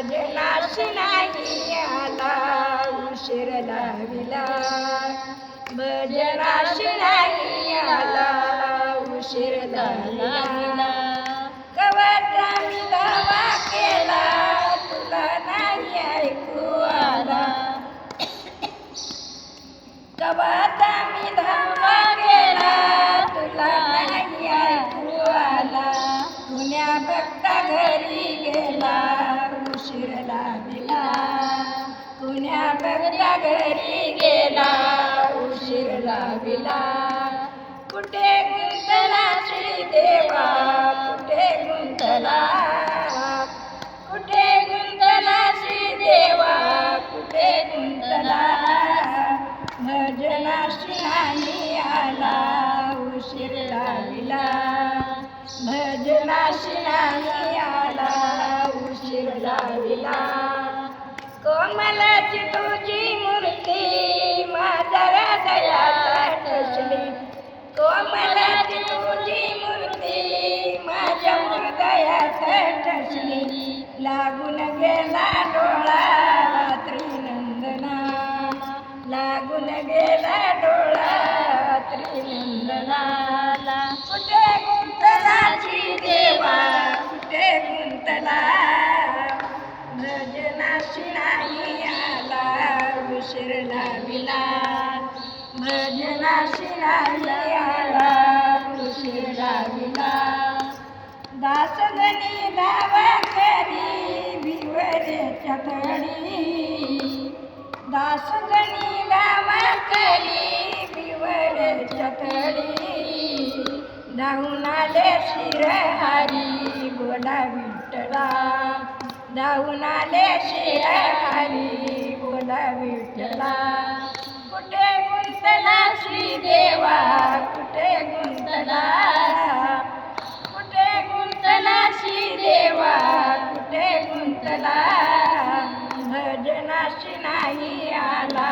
सजलाच नाही आता उशीर लाविला. भजनाशी नाही आला उशीर लाविला. पुण्या घरी गेला उशीर लागला. कुठे गुंतला श्री देवा कुठे गुंतला? कुठे गुंतला श्री देवा कुठे गुंतला? भजनाशी नाही आला उशीर लागला. भजनाशी कोमलाची तुझी मूर्ती माझ्या हृदयात ठसली कोमलाची तुझी मूर्ती माझ्या हृदयात ठसली लागून गेला डोळा उशीर लाविला. भजनाशी नाही आला उशीर दासगणी लावा करी भिवरेच्या तडी दासगणी लावा करी भिवरेच्या तडी धावून आले शिरहारी बोला विठ्ठला. धावून आले शिरहारी बोला विठ्ठला कुठे गुंतला श्री देवा? कुठे गुंतला? कुठे गुंतला श्री देवा? कुठे गुंतला? भजनाशी नाही आला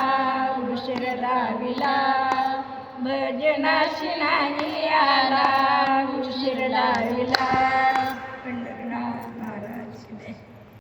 उशीर लाविला. भजनाशी नाही आला